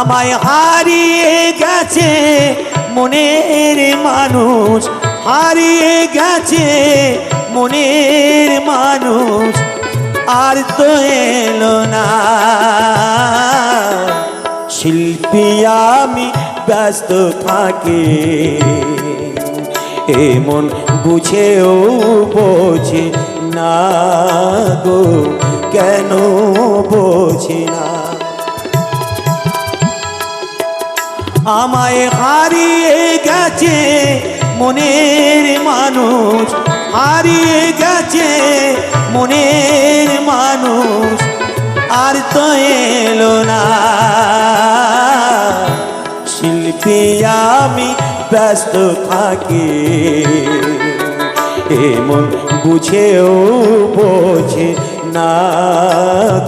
আমায় হারিয়ে গেছে মনের মানুষ, হারিয়ে গেছে মনের মানুষ, আর তো এলো না। শিল্পী আমি ব্যস্ত থাকি, এমন বুঝেও বোঝে না গো, কেন বোঝে না? আমায় হারিয়ে গেছে মনের মানুষ, হারিয়ে গেছে মনের মানুষ। আর তো এলো না। শিল্পী আমি ব্যস্ত থাকি, এমন বুঝেও বোঝে না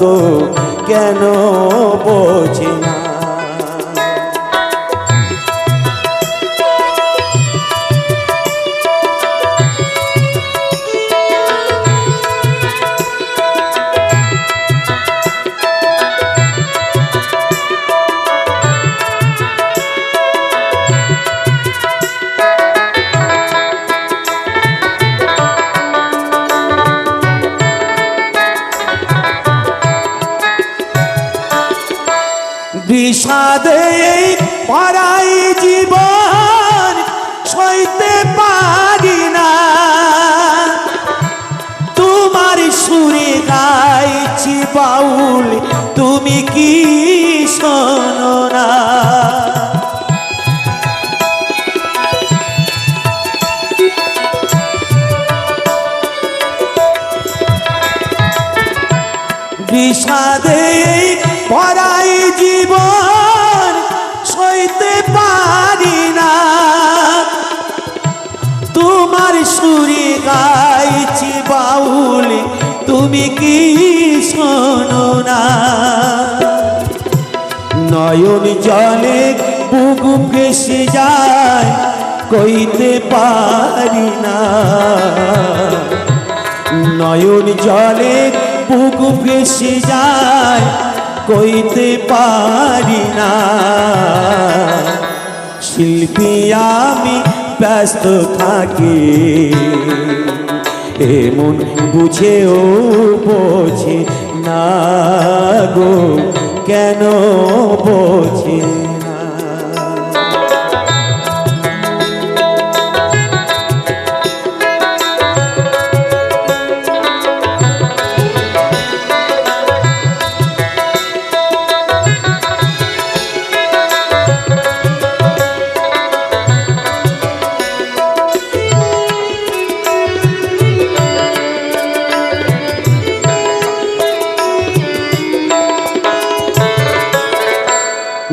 গো, কেন বোঝে না বিষাদে পরাই জীবন সইতে পারি না। তোমার সুরে গাইছি বাউল, তুমি কি শোনো না? বিষাদে তুমি কি শোনো না? নয়ন জলে বুক ভেসে যায়, কইতে পারি না। নয়ন জলে বুক ভেসে যায়, কইতে পারি না। শিল্পী আমি ব্যস্ত থাকি। এমন বুঝেও বোঝে না গো কেন বোঝে?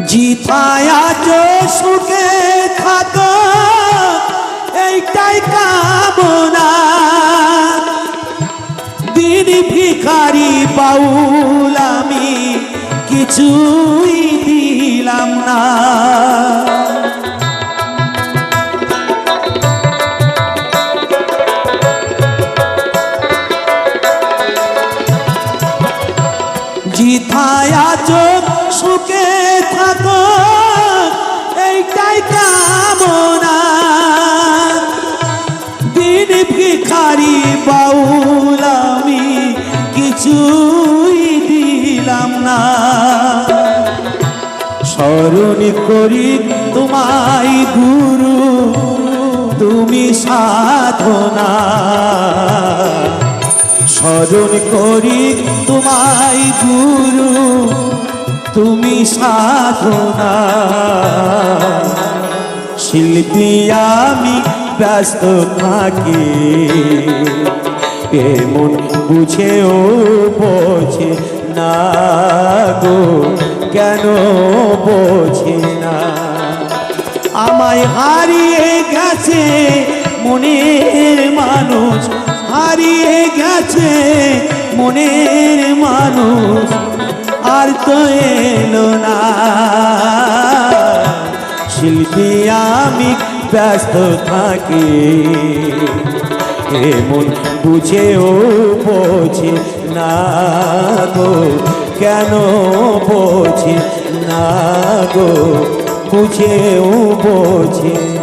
না জিথায়া যে সুখে থাকো, এইটাই কামনা। দিন ভিখারি বাউল আমি কিছুই দিলাম না। জিথায়া চোখ সুখে থাকো, এইটাই কামনা। দিন ভিখারি বাউল আমি কিছুই দিলাম না। স্মরণ করি তোমায় গুরু, তুমি সাধনা। স্মরণ করি তোমায় গুরু তুমি সাধনা। শিল্পী আমি ব্যস্ত থাকি। এমন বুঝেও বোঝে না গো, কেন বোঝে না। আমায় হারিয়ে গেছে মনের মানুষ, হারিয়ে গেছে মনের মানুষ। আর তো এলো না। শিল্পী আমি ব্যস্ত থাকি, এমন বুঝেও বোঝে না গো, কেন বোঝে না না গো, বুঝেও বোঝে